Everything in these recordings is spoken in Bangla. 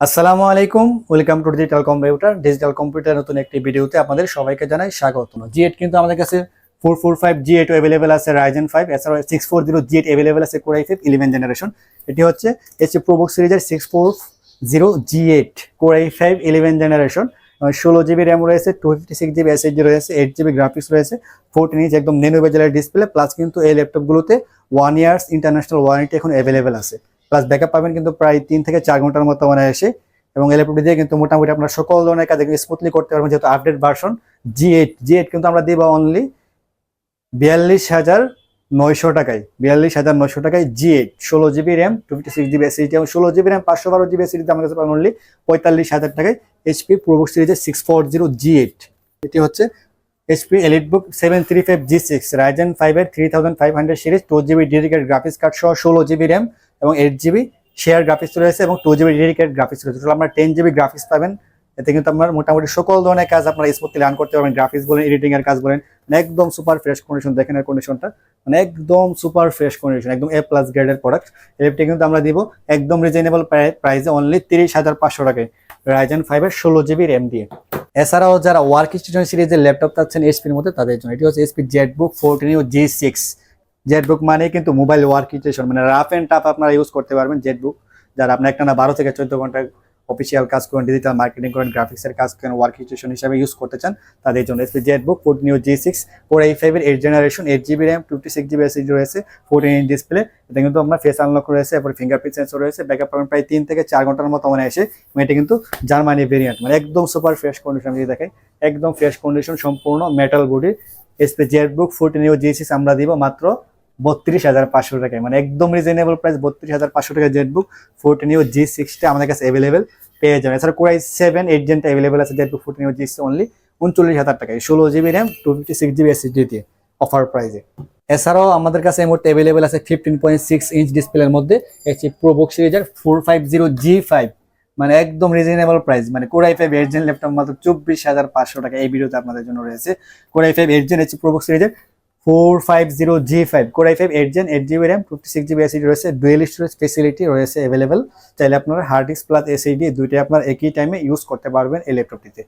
আসসালামু আলাইকুম, welcome to digital computer digital computer নতুন একটি ভিডিওতে আপনাদের সবাইকে জানাই স্বাগত। জি এইট কিন্তু আমাদের কাছে four four five G eight available আছে রাইজেন ফাইভ এছাড়াও six four zero G eight available আছে core i five eleven generation এটি হচ্ছে এসি প্রোবুক সিরিজের six four zero G eight core i five eleven generation ষোলো জিবি র্যাম রয়েছে two fifty six GB SSD রয়েছে এইট জিবি গ্রাফিক্স রয়েছে ফোরটিন ইঞ্চ একদম নেনো বেজেলের ডিসপ্লে প্লাস কিন্তু এই ল্যাপটপগুলোতে ওয়ান ইয়ার্স ইন্টারন্যাশনাল ওয়ারেন্টি এখন অ্যাভেলেবেল আছে। প্লাস ব্যাকআপ পাবেন কিন্তু প্রায় তিন থেকে চার ঘণ্টার মতো মানে এসে এবং এই ল্যাপটপটি দিয়ে কিন্তু মোটামুটি আপনার সকল ধরনের কাজ স্মুথলি করতে পারবেন, যেহেতু update version G eight G eight কিন্তু আমরা দিব অনলি বিয়াল্লিশ হাজার নয়শো টাকায়। বিয়াল্লিশ হাজার নয়শো টাকায় জি এইট ষোলো GB RAM two fifty six GB SSD এবং ষোলো জিবি র্যাম পাঁচশো বারো জিবি এসিডিতে আমার কাছে পাবেন অনলি পঁয়তাল্লিশ হাজার টাকায় এইচপি প্রোবুক সিরিজের six four zero G eight এটি হচ্ছে HP EliteBook seven three five G six Ryzen ফাইভের three thousand five hundred series two GB dedicate graphics card সহ ষোলো জিবি র্যাম এবং এইট জিবি শেয়ার গ্রাফিক্স রয়েছে এবং টু জিবি ডেডিকেট গ্রাফিক্স রয়েছে টোটাল আপনার টেন জিবি গ্রাফিক্স পাবেন। এতে কিন্তু আপনার মোটামুটি সকল ধরনের কাজ আপনারা স্মুথলি রান করতে পারবেন। গ্রাফিক্স বলেন এডিটিং এর কাজ বলেন মানে একদম সুপার ফ্রেশ কন্ডিশন দেখেন এর কন্ডিশনটা মানে একদম সুপার ফ্রেশ কন্ডিশন একদম এ প্লাস গ্রেডের প্রোডাক্ট এলএফটি কিন্তু আমরা দিব একদম রিজনেবল প্রাইসে অনলি তিরিশ হাজার পাঁচশো টাকায় রাইজেন ফাইভের ষোলো জিবি র্যাম দিয়ে। এছাড়াও যারা ওয়ার্ক স্টেশন সিরিজের ল্যাপটপ চাচ্ছেন এইচপির মধ্যে, তাদের জন্য। এটি হচ্ছে এইচপি জেটবুক ফোরটিন ও জি সিক্স জেটবুক মানে কিন্তু মোবাইল ওয়ার্ক স্টেশন মানে রাফ অ্যান্ড টাফ আপনারা ইউজ করতে পারবেন জেটবুক যারা আপনার একটা না বারো থেকে চোদ্দ ঘণ্টা অফিসিয়াল কাজ করেন ডিজিটাল মার্কেটিং করেন গ্রাফিক্সের কাজ করেন ওয়ার্ক স্টেশন হিসাবে ইউজ করতে চান, তাদের জন্য HP ZBook fourteen new G six four এই ফাইভের eight generation eight GB RAM fifty six GB SSD রয়েছে ফোরটিন ইঞ্চ ডিসপ্লে এটা কিন্তু আপনার ফেস আনলক রয়েছে, এরপর ফিঙ্গারপ্রিন্ট সেন্সর রয়েছে ব্যাকআপ পাবেন প্রায় তিন থেকে চার ঘণ্টার মতো মানে এসে এবং এটা কিন্তু জার্মানি ভেরিয়েন্ট মানে একদম সুপার ফ্রেশ কন্ডিশন যদি দেখাই, একদম ফ্রেশ কন্ডিশন সম্পূর্ণ metal body HP ZBook fourteen ও জি সিক্স আমরা দিব মাত্র বত্রিশ হাজার পাঁচশো টাকায়। মানে একদম রিজনেবল প্রাইস বত্রিশ হাজার পাঁচশো টাকা জেটবুক ফোরটিন ও জি সিক্সটা আমাদের কাছে অ্যাভেলেবেল পেয়ে যাবেন। এছাড়া কোরাই সেভেন এইট জেনটা অ্যাভেলেবেল আছে জেটবুক ফোরটিন ও জি অনলি উনচল্লিশ হাজার টাকায়। ষোলো GB RAM two fifty six GB SSD দিয়ে অফার প্রাইসে এছাড়াও আমাদের কাছে এই মুহূর্তে অ্যাভেলেবেল আছে ফিফটিন পয়েন্ট সিক্স ইঞ্চ ডিসপ্লের মধ্যে এসি প্রোবুক সিরিজের four five zero G five মানে একদম রিজনেবল প্রাইস মানে core i five eight gen laptop মাত্র চব্বিশ হাজার পাঁচশো টাকা এই ভিডিওতে আপনাদের জন্য রয়েছে। Core i five eight gen HP ProBook সিরিজের four five zero G five core i five eight gen eight GB RAM fifty six GB SSD রয়েছে ডুয়েল স্টোরেজ ফেসিলিটি রয়েছে অ্যাভেলেবেল চাইলে আপনারা হার্ড ডিস্ক প্লাস এসিডি দুইটাই আপনার একই টাইমে ইউজ করতে পারবেন এই ল্যাপটপটিতে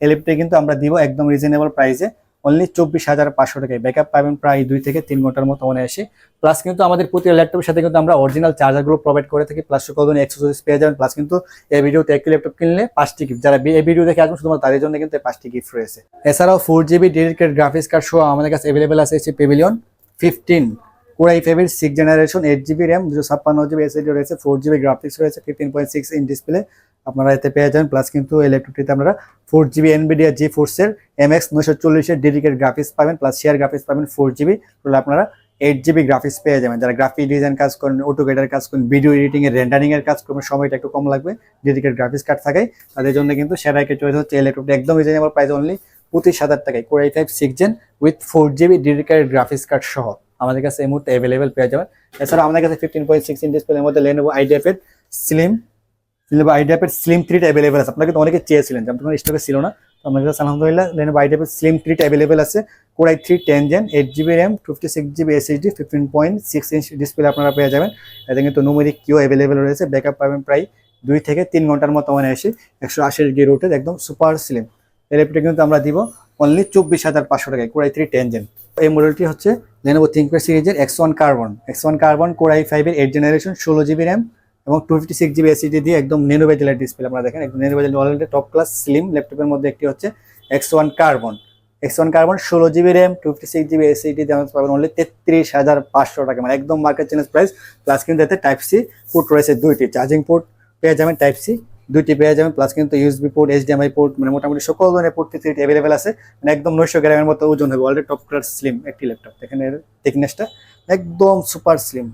এই ল্যাপটপটি কিন্তু আমরা দিব একদম রিজনেবল প্রাইসে অনলি চব্বিশ হাজার পাঁচশো টাকায়। ব্যাকআপ পাবেন প্রায় দুই থেকে তিন ঘণ্টার মতো আসে প্লাস কিন্তু আমাদের প্রতি ল্যাপটপের সাথে কিন্তু আমরা অরিজিনাল চার্জারগুলো প্রোভাইড করে থাকি। প্লাস সকল এক্সেসরিজ পেয়ে যাবেন। প্লাস কিন্তু এই ভিডিওতে একটি ল্যাপটপ কিনলে পাঁচটি গিফট যারা এই ভিডিও দেখে আসবেন, শুধুমাত্র তাদের জন্য কিন্তু পাঁচটি গিফট রয়েছে। এছাড়াও four GB dedicate graphics card সহ আমাদের কাছে অ্যাভেলেবেল আছে হচ্ছে পেভিলিয়ন ফিফটিন কোরাই ফাইভের six generation eight GB RAM দুশো ছাপ্পান্ন জিবি এসএসডি রয়েছে ফোর জিবি গ্রাফিক্স রয়েছে fifteen point six in display আপনারা এতে পেয়ে যাবেন। প্লাস কিন্তু এই ল্যাপটপটিতে আপনারা ফোর জিবি এনবিডিয়া জি ফোর্সের এম এক্স নশো চল্লিশের ডেডিকেট গ্রাফিক্স পাবেন প্লাস শেয়ার গ্রাফিক্স পাবেন ফোর জিবি তাহলে আপনারা এইট জিবি গ্রাফিক্স পেয়ে যাবেন। যারা গ্রাফিক ডিজাইন কাজ করেন অটোকেটার কাজ করেন ভিডিও এডিটিং এর রেন্ডারিং এর কাজ করবেন সময়টা একটু কম লাগবে ডেডিকেট গ্রাফিক্স কার্ড থাকে। তাদের জন্য কিন্তু সেরাইকে চয়েস হচ্ছে এই ল্যাপটপটি একদম রিজনেবল প্রাইস অনলি পঁচিশ হাজার টাকায়। Core i five six gen with four GB dedicate graphics card সহ আমাদের কাছে এই মুহূর্তে অ্যাভেলেবেল পেয়ে যাবেন। এছাড়া আমাদের কাছে ফিফটিন পয়েন্ট সিক্স ইন ডিসপ্লের মধ্যে লেনোভো আইডিএফের স্লিম লেনোভো আইডিএফের স্লিম থ্রিটা অ্যাভেলেবেল আছে। আপনাকে তো অনেকে চেয়েছিলেন যেমন তোমার স্টকে ছিল না। তো আমাদের কাছে আলহামদুলিল্লাহ লেনোভো আইডিএফের স্লিম থ্রিটা অ্যাভেলেবেল আছে। Core i three ten gen eight GB RAM fifty six GB SSD fifteen point six inch display আপনারা পেয়ে যাবেন। এতে কিন্তু নুমেরিক কিও অ্যাভেলেবেল রয়েছে ব্যাকআপ পাবেন প্রায় দুই থেকে তিন ঘণ্টার মতো মানে এসে একশো আশির গিয়ে রোটের একদম সুপার স্লিম এই ল্যাপটপটা কিন্তু আমরা দিব অনলি চব্বিশ হাজার পাঁচশো টাকায় কোরাই থ্রি টেন জেন এই মডেলটি হচ্ছে লেনোভো থিঙ্কপ্যাড সিরিজের X one carbon X one carbon core i ফাইভের এইট জেনারেশন ষোলো জিবি র্যাম এবং two fifty six GB SSD দিয়ে একদম নেনো বেজেলের ডিসপ্লে আপনারা দেখেন, একদম নেনো bezel already top class slim ল্যাপটপের মধ্যে একটি হচ্ছে X one carbon X one carbon ষোলো GB RAM two fifty six GB SSD দিয়ে পাবেন অনলি তেত্রিশ হাজার পাঁচশো টাকা। মানে একদম মার্কেট চেঞ্জ প্রাইস প্লাস কিন্তু এতে টাইপ সি পোর্ট রয়েছে দুইটি চার্জিং পোর্ট পেয়ে যাবেন টাইপ সি দুইটি পেয়ে যাবেন প্লাস কিন্তু ইউএসবি পোর্ট এইচডিএমআই পোর্ট মানে মোটামুটি সকল ধরনের পোর্ট ফেসিলিটি অ্যাভেলেবেল আছে। মানে একদম নয়শো গ্রামের মতো ওজন হবে অলরেডি টপ ক্লাস স্লিম একটি ল্যাপটপ এখানে থিকনেসটা একদম সুপার স্লিম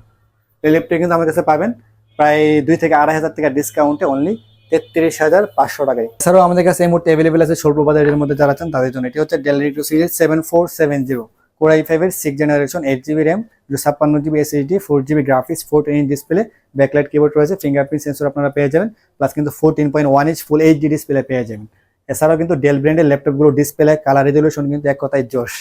এই ল্যাপটপ কিন্তু আমার কাছে পাবেন প্রায় দুই থেকে আড়াই হাজার টাকা ডিসকাউন্টে অনলি তেত্রিশ হাজার পাঁচশো টাকায়। এছাড়াও আমাদের কাছে এই মুহূর্তে অ্যাভেলেবেল আছে স্বল্প বাজারের মধ্যে যারা চান তাদের জন্য এটি হচ্ছে Dell রিটু series seven four seven zero core i ফাইভের six generation eight GB RAM ছাপ্পান্ন GB SSD four GB graphics four inch display backlight keyboard রয়েছে ফিঙ্গারপ্রিন্ট সেন্সর আপনারা পেয়ে যাবেন প্লাস কিন্তু fourteen point one inch full HD display পেয়ে যাবেন। এছাড়াও কিন্তু ডেল ব্র্যান্ডের ল্যাপটপগুলো ডিসপ্লে কালার রেজলিউশন কিন্তু এক কথায় জোশ।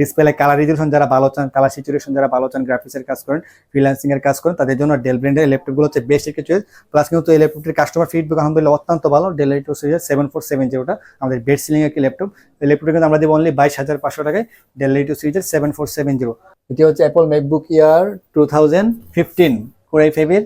ডিসপ্লে কালার রিজলিউশন যারা ভালো চান কালার সিচুয়েশন যারা ভালো চান গ্রাফিক্সের কাজ করেন ফ্রিল্যান্সিং এর কাজ করেন, তাদের জন্য ডেল ব্র্যান্ডের ল্যাপটপগুলো হচ্ছে বেস্ট একটা চয়েস প্লাস কিন্তু এই ল্যাপটপটির কাস্টমার ফিডব্যাক আলহামদুলিল্লাহ অত্যন্ত ভালো। Dell eight series seven four seven জিরোটা আমাদের বেস্ট সেলিং একটি ল্যাপটপ এই ল্যাপটপটা কিন্তু আমরা দেবো অনলি বাইশ হাজার পাঁচশো টাকায়। ডেল এইট সিরিজের সেভেন ফোর সেভেন জিরো এটি হচ্ছে Apple MacBook year two thousand fifteen core i ফাইভের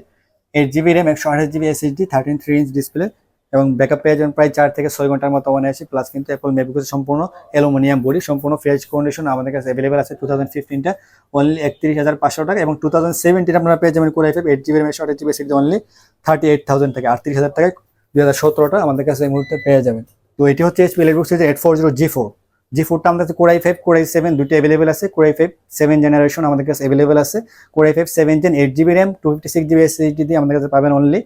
এইট জিবি র্যাম একশো আঠাশ GB SSD thirteen three inch display এবং ব্যাকআপ পেয়ে যাবেন প্রায় চার থেকে ছয় ঘণ্টার মতো অনায়াসে প্লাস কিন্তু অ্যাপল ম্যাকবুক সম্পূর্ণ অ্যালুমিনিয়াম বডি, সম্পূর্ণ ফ্রেশ কন্ডিশন আমাদের কাছে অ্যাভেলেবেল আছে টু থাউজেন্ড ফিফটিনটা অনলি একত্রিশ হাজার পাঁচশো টাকা এবং টু থাউজেন্ড সেভেন্টিন আপনারা পেয়ে যাবেন core i five eight GB RAM একশো আঠাশ GB SSD only thirty eight thousand টাকা আটত্রিশ হাজার টাকায় দু হাজার সতেরোটা আমাদের কাছে এই মুহূর্তে পেয়ে যাবেন। তো এটি হচ্ছে HP লেটবুক series eight four zero G four G ফোরটা আমাদের কাছে core i five core i seven দুটো অ্যাভেলেবেল আছে। Core i five seven generation আমাদের কাছে অ্যাভেলেবেল আছে। Core i five seven gen eight GB RAM two fifty six GB SSD দিয়ে আমাদের কাছে পাবেন অনলি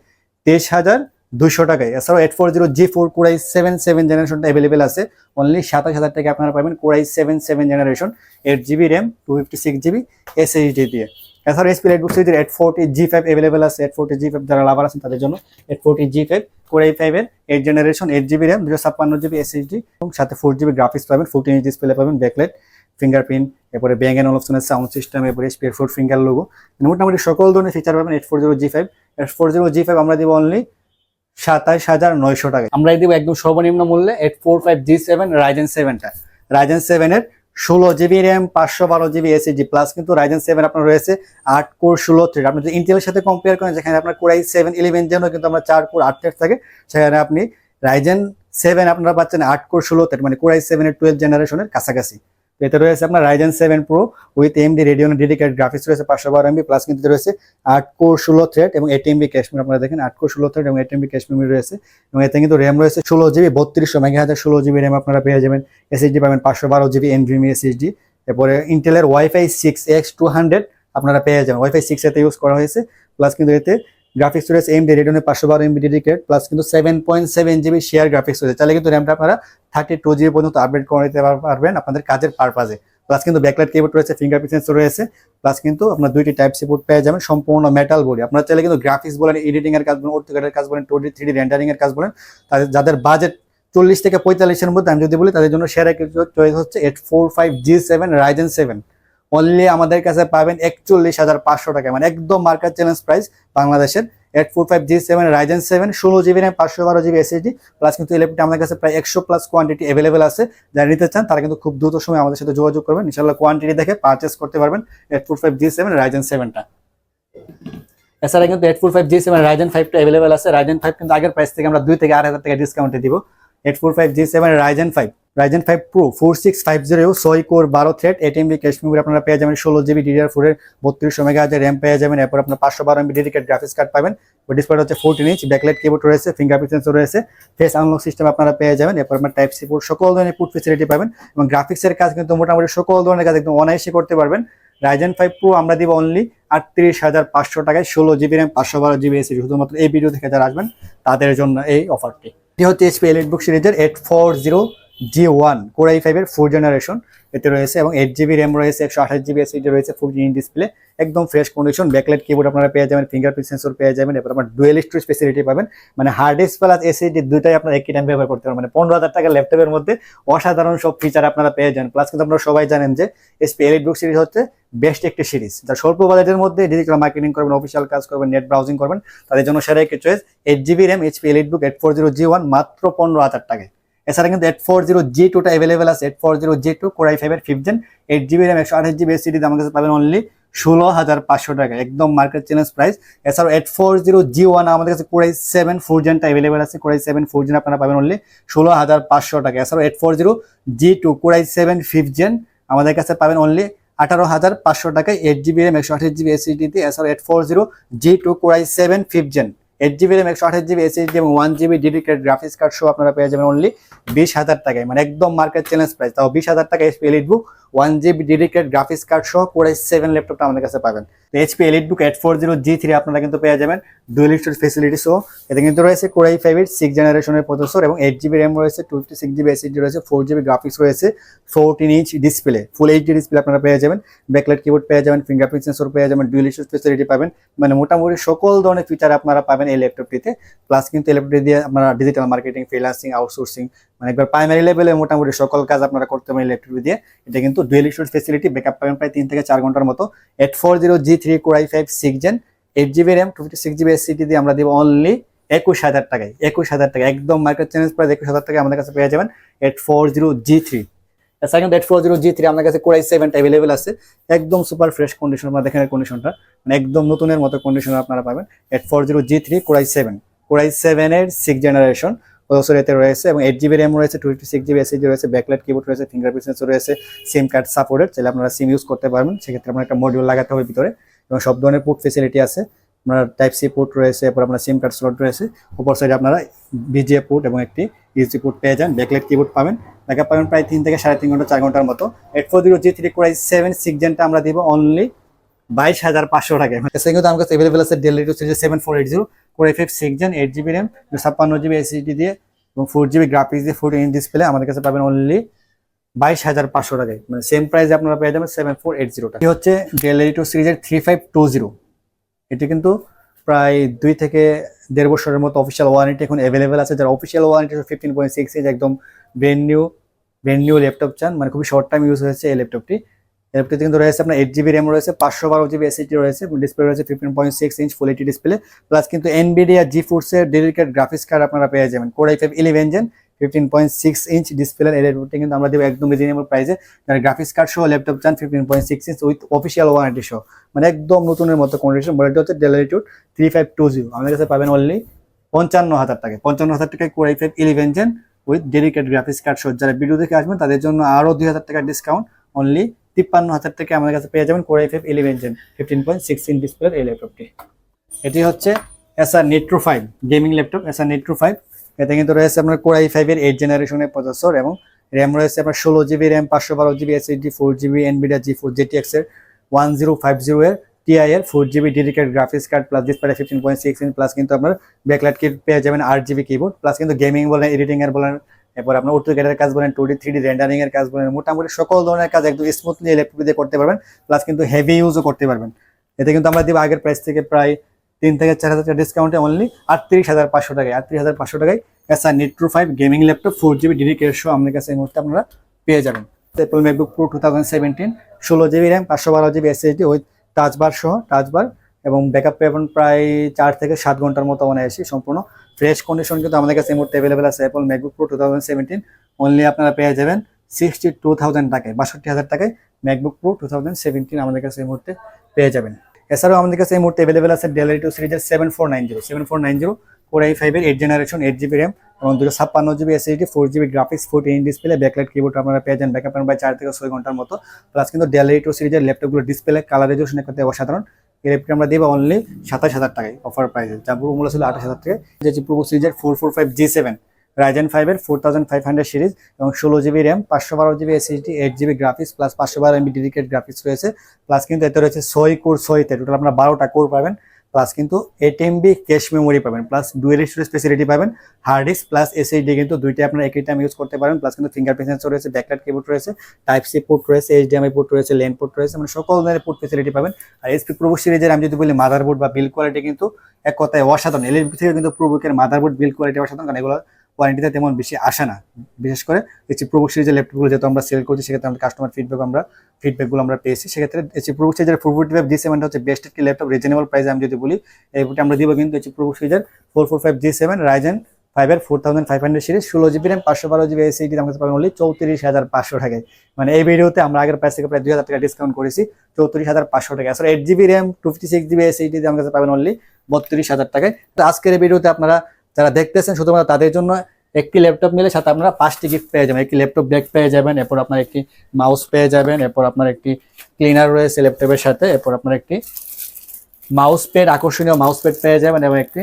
তেইশ হাজার দুশো টাকায়। এছাড়াও eight four zero G four core i seven seven জেনারেশনটা available আছে। অনলি সাতাশ হাজার টাকা আপনারা পাবেন core i seven seven generation eight GB RAM two fifty six GB SSD দিয়ে। এছাড়াও এসপি লাইটবুক সিরিজের eight forty G five available আছে। এইট ফোরটি জি ফাইভ যারা লাভার আছেন তাদের জন্য eight forty G five core i ফাইভের eight generation eight GB RAM দুশো ছাপ্পান্ন জিবি এসএসডি এবং সাথে ফোর জিবি গ্রাফিক্স পাবেন ফোরটিন ইঞ্চ ডিসপ্লে পাবেন ব্যাকলাইট ফিঙ্গারপ্রিন্ট এরপরে ব্যাং অ্যান্ড অলপশনের সাউন্ড সিস্টেম এরপরে স্পিয়ার ফোর ফিঙ্গার লোগো মোটামুটি সকল ধরনের ফিচার পাবেন eight four zero G five eight four zero G five আমরা দিব অনলি সাতাইশ হাজার নয়শো টাকা। আমরা দিব একদম সর্বনিম্ন মূল্যে eight four five G seven Ryzen সেভেনটা Ryzen সেভেনের ষোলো জিবি র্যাম পাঁচশো বারো জিবি এসএসডি প্লাস কিন্তু রাইজেন সেভেন আপনার রয়েছে আট কোর ষোলো থ্রেড আপনি যদি ইন্টেলের সাথে কম্পেয়ার করেন, যেখানে আপনার কোরাই সেভেন ইলেভেন জন্য কিন্তু আমরা চার কোর আট থ্রেড থাকে, সেখানে আপনি রাইজেন সেভেন আপনারা পাচ্ছেন আট কোর ষোলো থ্রেড মানে কোরাই সেভেনের টুয়েলভ জেনারেশনের কাছাকাছি। এতে রয়েছে আপনার Ryzen seven pro with AMD Radeon dedicate graphics রয়েছে পাঁচশো বারো এমবি প্লাস কিন্তু রয়েছে আট কোর ষোলো থ্রেড এবং এইট এমবি ক্যাশমির আপনারা দেখেন আট কোর ষোলো থ্রেড এবং এইট এমবি ক্যাশমির রয়েছে। এবং এতে কিন্তু র্যাম রয়েছে ষোলো জিবি বত্রিশশো মেগা হাজার ষোলো জিবি র্যাম আপনারা পেয়ে যাবেন। এসএসডি পাবেন পাঁচশো বারো জিবি এনভিএমি এসএসডি এরপরে ইন্টেলের wifi six X two hundred আপনারা পেয়ে যাবেন। ওয়াইফাই সিক্স এতে ইউজ করা হয়েছে প্লাস কিন্তু এতে গ্রাফিক্স রয়েছে এমডি রেডিওনের পাঁচশো বারো এমবি ডেডিকেট প্লাস কিন্তু seven point seven GB share graphics রয়েছে। তাহলে কিন্তু র্যামটা আপনারা থার্টি টু জিবি পর্যন্ত আপডেট করে নিতে পারবেন আপনাদের কাজের পারপাজে প্লাস কিন্তু ব্যাকলাইট কিবোর্ড রয়েছে ফিঙ্গারপ্রিন্ট রয়েছে প্লাস কিন্তু আপনার দুইটি টাইপ সিপোর্ট পেয়ে যাবেন সম্পূর্ণ মেটাল বডি আপনারা চাইলে কিন্তু গ্রাফিক্স বলেন এডিটিং এর কাজ বলেন অর্থোকেটের কাজ বলেন two D three D rendering এর কাজ বলেন, তাদের যাদের বাজেট চল্লিশ থেকে পঁয়তাল্লিশের মধ্যে, আমি যদি বলি, তাদের জন্য সেরা চয়েস হচ্ছে eight four five G seven Ryzen seven only আমাদের কাছে পাবেন একচল্লিশ হাজার পাঁচশো টাকা। মানে একদম মার্কেট চ্যালেঞ্জ প্রাইস বাংলাদেশের। Eight four five G seven Ryzen seven ষোলো জিবি র্যাম পাঁচশো বারো জিবি এসএসডি প্লাস কিন্তু ল্যাপটপটা আমাদের কাছে প্রায় একশো প্লাস কোয়ান্টিটি অ্যাভেলেবেল আছে। যারা নিতে চান, তারা কিন্তু খুব দ্রুত সময় আমাদের সাথে যোগাযোগ করবেন। ইনশাল্লাহ কোয়ান্টিটি দেখে পারচেস করতে পারবেন eight four five G seven Ryzen সেভেনটা এছাড়া কিন্তু eight four five G seven Ryzen ফাইভটা available আছে। রাইজেন ফাইভ কিন্তু আগের প্রাইস থেকে আমরা দুই থেকে আড়াই হাজার টাকা ডিসকাউন্টে দিব। Eight four five G seven Ryzen five Ryzen five pro four six five zero ছয় কোর, বারো thread eight MB cache memory আপনারা পেয়ে যাবেন, ষোলো জিবি ডিডিআর ফোরের বত্রিশশো মেগা হাজার র্যাম পেয়ে যাবেন, এরপর আপনার পাঁচশো বারো এমবি ডেডিকেট গ্রাফিক্স কার্ড পাবেন। ডিসপ্লে হচ্ছে ফোরটিন ইঞ্চ ব্যাকলাইট কিবোর্ড রয়েছে ফিঙ্গারপ্রিন্ট সেন্সর রয়েছে ফেস আনলক সিস্টেম আপনারা পেয়ে যাবেন, এরপর আপনার টাইপ সি পোর্ট সকল ধরনের পুট ফেসিলিটি পাবেন এবং গ্রাফিক্সের কাজ কিন্তু মোটামুটি সকল ধরনের কাজ একদম অনায়াসে করতে পারবেন। রাইজেন ফাইভ প্রো আমরা দিব অনলি আটত্রিশ হাজার পাঁচশো টাকায়, ষোলো জিবি র্যাম পাঁচশো বারো জিবি এসি শুধুমাত্র এই ভিডিও থেকে যারা আসবেন, তাদের জন্য এই অফারটি এটি হচ্ছে এইচপি এলিট বুক সিরিজের eight four zero G one core i ফাইভের ফোর জেনারেশন এতে রয়েছে এবং এইট জিবি র্যাম রয়েছে, একশো আঠাশ জিবি এসিডি রয়েছে ফুল ইন ডিসপ্লে একদম ফ্রেশ কন্ডিশন ব্যাকলাইট কিবোর্ড আপনারা পেয়ে যাবেন ফিঙ্গারপ্রিন্ট সেন্সর পেয়ে যাবেন, এরপর আপনার ডুয়েল স্টোরেজ ফেসিলিটি পাবেন মানে হার্ড ডিস্ক প্লাস এসিডি দুটাই আপনারা একই টাইম ব্যবহার করতে পারবেন মানে পনেরো হাজার টাকা ল্যাপটপের মধ্যে অসাধারণ সব ফিচার আপনারা পেয়ে যান প্লাস কিন্তু আপনারা সবাই জানেন যে এসপি এলিট বুক সিরিজ হচ্ছে বেস্ট একটি সিরিজ যা স্বল্প বাজেটের মধ্যে ডিজিটাল মার্কেটিং করবেন অফিসিয়াল কাজ করবেন নেট ব্রাউজিং করবেন, তাদের জন্য সেরা একটি choice eight GB RAM HP EliteBook eight four zero G one মাত্র পনেরো হাজার টাকায়। এছাড়া কিন্তু এইট ফোর জিরো জি টুটা অ্যাভেলেবেল আছে eight four zero G two core i ফাইভের fifth gen eight GB RAM একশো আঠাশ জিবি এসিডি আমার কাছে পাবেন অনলি ষোলো হাজার পাঁচশো টাকা, একদম মার্কেট চ্যালেঞ্জ প্রাইস এছাড়াও eight four zero G one আমাদের কাছে কোরাই সেভেন ফোর জেনটা অ্যাভেলেবেল আছে core i seven four gen আপনারা পাবেন অনলি ষোলো হাজার পাঁচশো টাকা। এছাড়াও eight four zero G two core i seven fifth gen আমাদের কাছে পাবেন অনলি আঠারো হাজার পাঁচশো টাকায় এইট জিবি র্যাম একশো আঠাশ জিবি এসিডিতে এছাড়াও eight four zero G two core i seven fifth gen eight GB RAM একশো আঠাশ জিবি এসএসডি এবং one GB dedicated graphics card সহ আপনারা পেয়ে যাবেন অনলি বিশ হাজার টাকায়। মানে একদম মার্কেট চ্যালেঞ্জ প্রাইস তাও বিশ হাজার টাকা HP elite book one GB dedicated graphics card সহ কোরাই সেভেন ল্যাপটপটা আমাদের কাছে পাবেন। HP elite book eight four zero G three আপনারা কিন্তু পেয়ে যাবেন ডুয়েল স্টোরেজ ফেসিলিটি সহ এতে কিন্তু রয়েছে core i five eight six জেনারেশনের প্রসেসর এবং এইট জিবি র্যাম রয়েছে two fifty six GB SSD রয়েছে ফোর জিবি গ্রাফিক্স রয়েছে fourteen inch display full HD display আপনারা পেয়ে যাবেন। ব্যাকলাইট কিবোর্ড পেয়ে যাবেন ফিঙ্গারপ্রিন্ট সেন্সর পেয়ে যাবেন ডুয়েল স্টোরেজ ফেসিলিটি পাবেন। মানে মোটামুটি সকল ধরনের ফিচার আপনারা পাবেন এই ল্যাপটপটিতে প্লাস কিন্তু ল্যাপটপটি দিয়ে আপনারা ডিজিটাল মার্কেটিং ফ্রিলান্সিং আউটসোর্সিং মানে একবার প্রাইমারি লেভেলে মোটামুটি সকল কাজ আপনারা করতে পারেন ল্যাপটপ দিয়ে। এটা কিন্তু ডুয়েল স্টোরেজ ফেসিলিটি ব্যাকআপ পাবেন প্রায় তিন থেকে চার ঘণ্টার মতো। Eight four zero G three core i five six gen eight GB RAM two fifty six GB SSD দিয়ে আমরা দিব অনলি একুশ হাজার টাকায়, একুশ হাজার টাকা একদম মার্কেট চ্যালেঞ্জ প্রাইস একুশ হাজার টাকায় আমাদের কাছে পেয়ে যাবেন eight four zero G three এছাড়া কিন্তু eight four zero G three আমাদের কাছে কোরাই সেভেনটা অ্যাভেলেবেল আছে। একদম সুপার ফ্রেশ কন্ডিশন বা দেখেন কন্ডিশনটা মানে একদম নতুনের মতো কন্ডিশন আপনারা পাবেন। Eight four zero G three core i seven core i সেভেনের সিক্স জেনারেশন প্রসেসর এতে রয়েছে এবং এইট জিবি র্যাম রয়েছে two fifty six GB SSD রয়েছে ব্যাকলাইট কিবোর্ড রয়েছে ফিঙ্গারপ্রিন্ট সেন্সর রয়েছে সিম কার্ড সাপোর্টেড চাইলে আপনারা সিম ইউজ করতে পারবেন। সেক্ষেত্রে আপনার একটা মডিউল লাগাতে হবে ভিতরে। এবং সব ধরনের পোর্ট ফেসিলিটি আছে। আপনার টাইপ সি পোর্ট রয়েছে, এরপর আপনার সিম কার্ড স্লট রয়েছে। উপর সাইডে আপনারা বিজিএ পোর্ট এবং একটি ইউসি পোর্ট পেয়ে যান। ব্যাকলাইট কিবোর্ড পাবেন। ব্যাকআপ পাবেন প্রায় তিন থেকে সাড়ে তিন ঘণ্টা, চার ঘণ্টার মতো। Eight four zero G three core i seven six জেনটা আমরা দিব অনলি বাইশ হাজার পাঁচশো টাকা সেখানে কিন্তু আমার কাছে অ্যাভেলেবেল আছে Dell radio series seven four eight zero core i five six gen eight GB RAM ছাপ্পান্ন জিবি এসিডি দিয়ে, এবং ফোর জিবি গ্রাফিক্স দিয়ে ফোর ইঞ্চ ডিসপ্লে আমাদের কাছে পাবেন অনলি বাইশ হাজার পাঁচশো টাকায়। মানে সেম প্রাইসে আপনারা পেয়ে যাবেন সেভেন ফোর এইট জিরোটা এই হচ্ছে ডেল টু সিরিজের থ্রি ফাইভ টু জিরো এটি কিন্তু প্রায় দুই থেকে দেড় বছরের মতো অফিসিয়াল ওয়ারেন্টি এখন অ্যাভেলেবেল আছে। যারা official warranty fifteen point six inch একদম brand new brand new laptop চান মানে খুবই শর্ট টাইম ইউজ হয়েছে এই ল্যাপটপটি ল্যাপটপটি কিন্তু রয়েছে আপনার এইট জিবি র্যাম রয়েছে, পাঁচশো বারো জিবি এসিটি রয়েছে ডিসপ্লে রয়েছে fifteen point six inch full HD display plus কিন্তু এনবিডিয়া জি ফোর্সের ডেডিকেট গ্রাফিক্স কার্ড আপনারা পেয়ে যাবেন। Core i five eleven gen fifteen point six inch display এই ল্যাপটপটি কিন্তু আমরা দেবো একদম রিজনেবল প্রাইসে যারা গ্রাফিক্স কার্ড সহ ল্যাপটপ চান fifteen point six inch with official warranty সহ। মানে একদম নতুনের মতো কন্ডিশন মডেলটা হচ্ছে Dell Latitude three five two zero আমাদের কাছে পাবেন অনলি পঞ্চান্ন হাজার টাকা পঞ্চান্ন হাজার টাকায় core i five eleven gen with dedicated graphics card সহ। যারা ভিডিও দেখে আসবেন, তাদের জন্য আরও দুই হাজার টাকা ডিসকাউন্ট অনলি তিপ্পান্ন হাজার টাকা আমাদের কাছে পেয়ে যাবেন core i five eleven gen fifteen point six inch ডিসপ্লের এই ল্যাপটপটি এটি হচ্ছে Acer Nitro five gaming laptop Acer Nitro five এতে কিন্তু রয়েছে আপনার কোরাই ফাইভের এইট জেনারেশনের প্রসেসর এবং র্যাম রয়েছে আপনার ষোলো জিবি র্যাম পাঁচশো বারো GB SSD four GB Nvidia G four GTX এর ওয়ান জিরো ফাইভ জিরো এর টিআই এর four GB dedicated graphics card plus display fifteen point six inch plus কিন্তু আপনার ব্যাকলাইট কিট পেয়ে যাবেন আট জিবি কিবোর্ড প্লাস কিন্তু গেমিং বলেন এডিটিং এর বলেন, এরপর আপনার অটো গেটের কাজ বলেন two D three D rendering এর কাজ বলেন, মোটামুটি সকল ধরনের কাজ একদম স্মুথলি ল্যাপটপ দিয়ে করতে পারবেন প্লাস কিন্তু হেভি ইউজও করতে পারবেন। এতে কিন্তু আমরা দিব আগের প্রাইস থেকে প্রায় তিন থেকে চার হাজার টাকা ডিসকাউন্টে অনলি আটত্রিশ হাজার পাঁচশো টাকায়, আটত্রিশ হাজার পাঁচশো টাকায় Acer Nitro five gaming laptop four GB dedicated show আমাদের কাছে এই মুহূর্তে আপনারা পেয়ে যাবেন। Apple MacBook Pro two thousand seventeen ষোলো জিবি র্যাম পাঁচশো বারো জিবি এসএসডি উইথ টাচবার সহ টাচবার এবং ব্যাকআপ পেবেন প্রায় চার থেকে সাত ঘণ্টার মতো এসে সম্পূর্ণ। ফ্রেশ কন্ডিশন কিন্তু আমাদের কাছে এই মুহূর্তে অ্যাভেলেবেল আছে Apple MacBook Pro two thousand seventeen only আপনারা পেয়ে যাবেন সিক্সটি টু থাউজেন্ড টাকায়, বাষট্টি হাজার টাকায় MacBook Pro two thousand seventeen আমাদের কাছে এই মুহূর্তে পেয়ে যাবেন। এছাড়াও আমাদের কাছে এই মুহূর্তে অ্যাভেলেবেল আছে ডেলারি টু সিরিজের seven four nine zero seven four nine zero four I ফাইভের eight generation eight GB RAM এবং দুটো ছাপ্পান্ন GB SSD four GB graphics fourteen inch display backlight keyboard আপনারা পেয়ে যান ব্যাকআপ প্রায় চার থেকে ছয় ঘণ্টার মতো। প্লাস কিন্তু ডেলারি টু সিরিজের ল্যাপটপগুলো ডিসপ্লে কালার রেজুলেশন করতে অসাধারণ। এই ল্যাপটপ আমরা দেবো অনলি সাতাশ হাজার টাকায় অফার প্রাইসে যা পুরো মূল্য ছিল আঠাশ হাজার টাকায়। যে প্রো সিরিজের four four five G seven Ryzen ফাইভের four thousand five hundred series এবং ষোলো জিবি র্যাম পাঁচশো বারো GB SSD eight GB graphics plus পাঁচশো বারো এমবি ডেডিকেট গ্রাফিক্স রয়েছে। প্লাস কিন্তু এতে রয়েছে ছয় কোর ছয়তে টোটাল আপনার বারোটা কোর পাবেন। প্লাস কিন্তু এইট এমবি ক্যাশ মেমোরি পাবেন। প্লাস ডুয়েল স্টোরেজ ফেসিলিটি পাবেন। হার্ড ডিস্ক প্লাস এসএসডি কিন্তু দুইটা আপনার একই টাইম ইউজ করতে পারেন। প্লাস কিন্তু ফিঙ্গারপ্রিন্ট সেন্সর রয়েছে ব্যাকলাইট কিবোর্ড রয়েছে টাইপ সি পোর্ট রয়েছে এইচডিএমআই পোর্ট রয়েছে লেন পোর্ট রয়েছে মানে সকল ধরনের পোর্ট ফেসিলিটি পাবেন। আর এসপি প্রো সিরিজের আমি যদি বলি মাদারবোর্ড বা বিল কোয়ালিটি কিন্তু এক কথায় অসাধারণ। এলএসবি থেকে কিন্তু প্রোবুকের মাদারবোর্ড বিল কোয়ালিটি অসাধারণ, কারণ এগুলো ওয়ারেন্টিতে তেমন বেশি আসে না। বিশেষ করে এইচ প্রো সিরিজের ল্যাপটপগুলো যেহেতু আমরা সেল করছি, সেক্ষেত্রে আমাদের কাস্টমার ফিডব্যাক আমরা ফিডব্যাকগুলো আমরা পেয়েছি। সেক্ষেত্রে এইচ প্রো সিরিজের ফোর ফোর্টি ফাইভ জি সেভেনটা হচ্ছে বেস্ট একটি ল্যাপটপ রিজনেবল প্রাইসে আমি যদি বলি, এই আমরা দিব কিন্তু এইচ প্রো সিরিজের four four five G seven Ryzen ফাইভের four thousand five hundred series ষোলো জিবি র্যাম পাঁচশো বারো জিবি এসিডি আমাকে পাবেন only চৌত্রিশ হাজার পাঁচশো টাকায়। মানে এই ভিডিওতে আমরা আগের প্রাইস থেকে প্রায় দুই হাজার টাকা ডিসকাউন্ট করেছি, চৌত্রিশ হাজার পাঁচশো টাকা আসলে eight GB RAM two fifty six GB SSD আমার কাছে পাবেন অনলি বত্রিশ হাজার টাকায়। তো আজকের এই ভিডিওতে আপনারা যারা দেখতেছেন শুধুমাত্র তাদের জন্য একটি ল্যাপটপ নিলে সাথে আপনারা পাঁচটি গিফট পেয়ে যাবেন। একটি ল্যাপটপ ব্যাগ পেয়ে যাবেন, এরপর আপনার একটি মাউস পেয়ে যাবেন, এরপর আপনার একটি ক্লিনার রয়েছে ল্যাপটপের সাথে, এরপর আপনার একটি মাউস প্যাড আকর্ষণীয় মাউস প্যাড পেয়ে যাবেন এবং একটি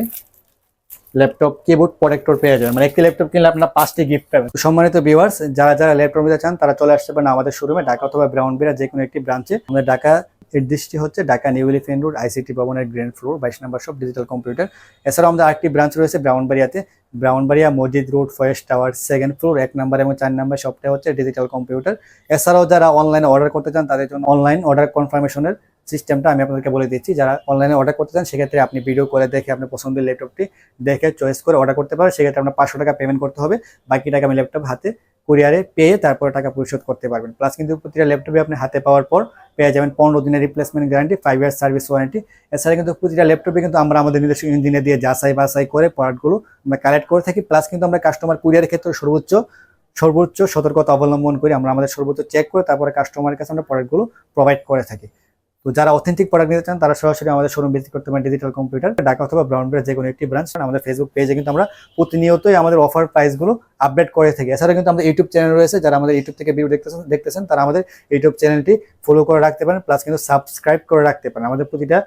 ল্যাপটপ কিবোর্ড প্রোটেক্টর পেয়ে যাবেন। মানে একটি ল্যাপটপ কিনলে আপনার পাঁচটি গিফট পাবেন। সম্মানিত ভিউয়ার্স যারা যারা ল্যাপটপ নিতে চান, তারা চলে আসতে পারেন আমাদের শোরুমে ঢাকা অথবা ব্রাউন বিরা যে কোনো একটি ব্রাঞ্চে আমাদের ঢাকা এড্রেসটি হচ্ছে Dhaka new elephant road ICT ভবনের গ্র্যান্ড ফ্লোর, বাইশ নম্বর সব ডিজিটাল কম্পিউটার এছাড়াও আমাদের আরেকটি ব্রাঞ্চ রয়েছে ব্রাউনবাড়িয়াতে। ব্রাউনবাড়িয়া মসজিদ রোড ফয়েস্ট টাওয়ার সেকেন্ড ফ্লোর এক নাম্বার এবং চার নাম্বার সবটাই হচ্ছে ডিজিটাল কম্পিউটার এছাড়াও যারা অনলাইনে অর্ডার করতে চান, তাদের জন্য অনলাইন অর্ডার কনফার্মেশনের সিস্টেমটা আমি আপনাদেরকে বলে দিচ্ছি। যারা অনলাইনে অর্ডার করতে চান, সেক্ষেত্রে আপনি ভিডিও করে দেখে আপনার পছন্দের ল্যাপটপটি দেখে চয়েস করে অর্ডার করতে পারেন। সেক্ষেত্রে আপনার পাঁচশো টাকা পেমেন্ট করতে হবে। বাকি টাকা আমি ল্যাপটপ হাতে কুরিয়ারে পেয়ে তারপরে টাকা পরিশোধ করতে পারবেন। প্লাস কিন্তু প্রতিটা ল্যাপটপে আপনি হাতে পাওয়ার পর পেয়ে যাবেন পনেরো দিনের replacement guarantee five years service warranty এছাড়া কিন্তু প্রতিটা ল্যাপটপে কিন্তু আমরা আমাদের নিজস্ব ইঞ্জিনে দিয়ে যাচাই বাছাই করে প্রোডাক্টগুলো আমরা কালেক্ট করে থাকি। প্লাস কিন্তু আমরা কাস্টমার কুরিয়ারের ক্ষেত্রে সর্বোচ্চ সর্বোচ্চ সতর্কতা অবলম্বন করি। আমরা আমাদের সর্বোচ্চ চেক করে তারপরে কাস্টমারের কাছে আমরা প্রোডাক্টগুলো প্রোভাইড করে থাকি। তো যারা অথেন্টিক প্রোডাক্ট নিতে চান, তারা সরাসরি আমাদের শোরুম ভিজিট করতে পারেন ডিজিটাল কম্পিউটার ঢাকা অথবা ব্রাউনবাড়ির যে কোনো একটি ব্রাঞ্চ আমাদের ফেসবুক পেজে কিন্তু আমরা প্রতিনিয়তই আমাদের অফার প্রাইসগুলো আপডেট করে থাকি। এছাড়া কিন্তু আমাদের ইউটিউব চ্যানেল রয়েছে, যারা আমাদের ইউটিউব থেকে ভিডিও দেখতেছেন দেখতেছেন, তারা আমাদের ইউটিউব চ্যানেলটি ফলো করে রাখতে পারেন প্লাস কিন্তু সাবস্ক্রাইব করে রাখতে পারেন। আমাদের প্রতিটা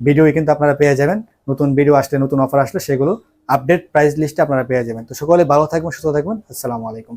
ভিডিওই কিন্তু আপনারা পেয়ে যাবেন। নতুন ভিডিও আসলে, নতুন অফার আসলে, সেগুলো আপডেট প্রাইস লিস্টে আপনারা পেয়ে যাবেন। তো সকলে ভালো থাকবেন, সুস্থ থাকবেন। আসসালামু আলাইকুম।